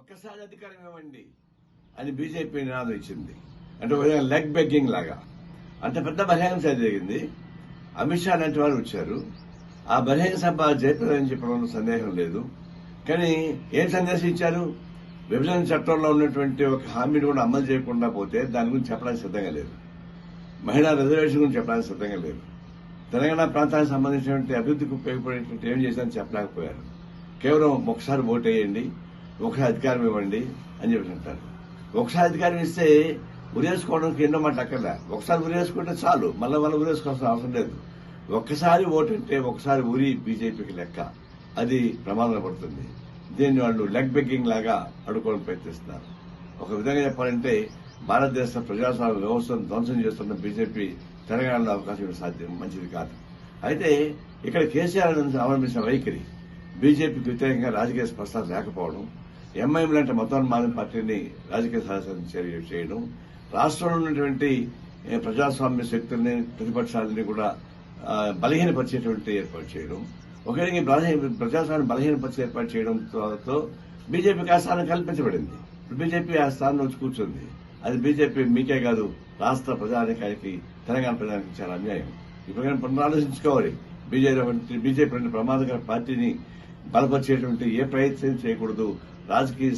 ఒక్కసారి అధికారం ఇవ్వండి అని బీజేపీ నినాదం ఇచ్చింది. అంటే లెగ్ బెగ్గింగ్ లాగా. అంత పెద్ద బహిరంగ సభ జరిగింది. అమిత్ షా లాంటి వారు వచ్చారు. ఆ బహిరంగ సభ జయప్రదని చెప్పడంలో సందేహం లేదు. కానీ ఏం సందేశం ఇచ్చారు? విభజన చట్టంలో ఉన్నటువంటి ఒక హామీని కూడా అమలు చేయకుండా పోతే దాని గురించి చెప్పడానికి సిద్ధంగా లేదు. మహిళా రిజర్వేషన్ గురించి చెప్పడానికి సిద్ధంగా లేదు. తెలంగాణ ప్రాంతానికి సంబంధించినటువంటి అభివృద్ధికి ఉపయోగపడేటువంటి ఏం చేశారని చెప్పలేకపోయారు. కేవలం ఒకసారి ఓటేయండి. ఒకసారి అధికారం ఇవ్వండి అని చెప్పి అంటారు. ఒకసారి అధికారం ఇస్తే ఉరేసుకోవడానికి ఎన్నో మాట అక్కడ ఒకసారి ఉరేసుకుంటే చాలు. మళ్ళీ మళ్ళీ ఉరేసుకోవాల్సిన అవసరం లేదు. ఒక్కసారి ఓటు అంటే ఒకసారి ఊరి బీజేపీకి లెక్క. అది ప్రమాదం పడుతుంది. దీన్ని వాళ్ళు లెగ్ బెగ్గింగ్ లాగా అడుకోవడం ప్రయత్నిస్తున్నారు. ఒక విధంగా చెప్పాలంటే భారతదేశ ప్రజాస్వామ్య వ్యవస్థను ధ్వంసం చేస్తున్న బీజేపీ తెలంగాణలో అవకాశం సాధ్యం. మంచిది కాదు. అయితే ఇక్కడ కేసీఆర్ అవలంబించిన వైఖరి బీజేపీకి వ్యతిరేకంగా రాజకీయ స్పష్టత లేకపోవడం ఎంఐఎం లాంటి మతోన్మాద పార్టీని రాజకీయ సదస్సు చేయడం రాష్ట్రంలో ఉన్నటువంటి ప్రజాస్వామ్య శక్తుల్ని ప్రతిపక్షాలని కూడా బలహీనపరిచేటువంటి ఏర్పాటు చేయడం ఒకరికి ఈ ప్రజాస్వామ్యం బలహీనపరిచే ఏర్పాటు చేయడంతో బీజేపీకి ఆ స్థానం కల్పించబడింది. బీజేపీ ఆ స్థానంలో వచ్చి కూర్చుంది. అది బీజేపీ మీకే కాదు రాష్ట్ర ప్రజానికానికి తెలంగాణ ప్రజానికి చాలా అన్యాయం. ఇప్పుడు పునరాలోచించుకోవాలి. బీజేపీ బీజేపీ ప్రమాదకర పార్టీని బలపరిచేటువంటి ఏ ప్రయత్నం చేయకూడదు. రాజకీయ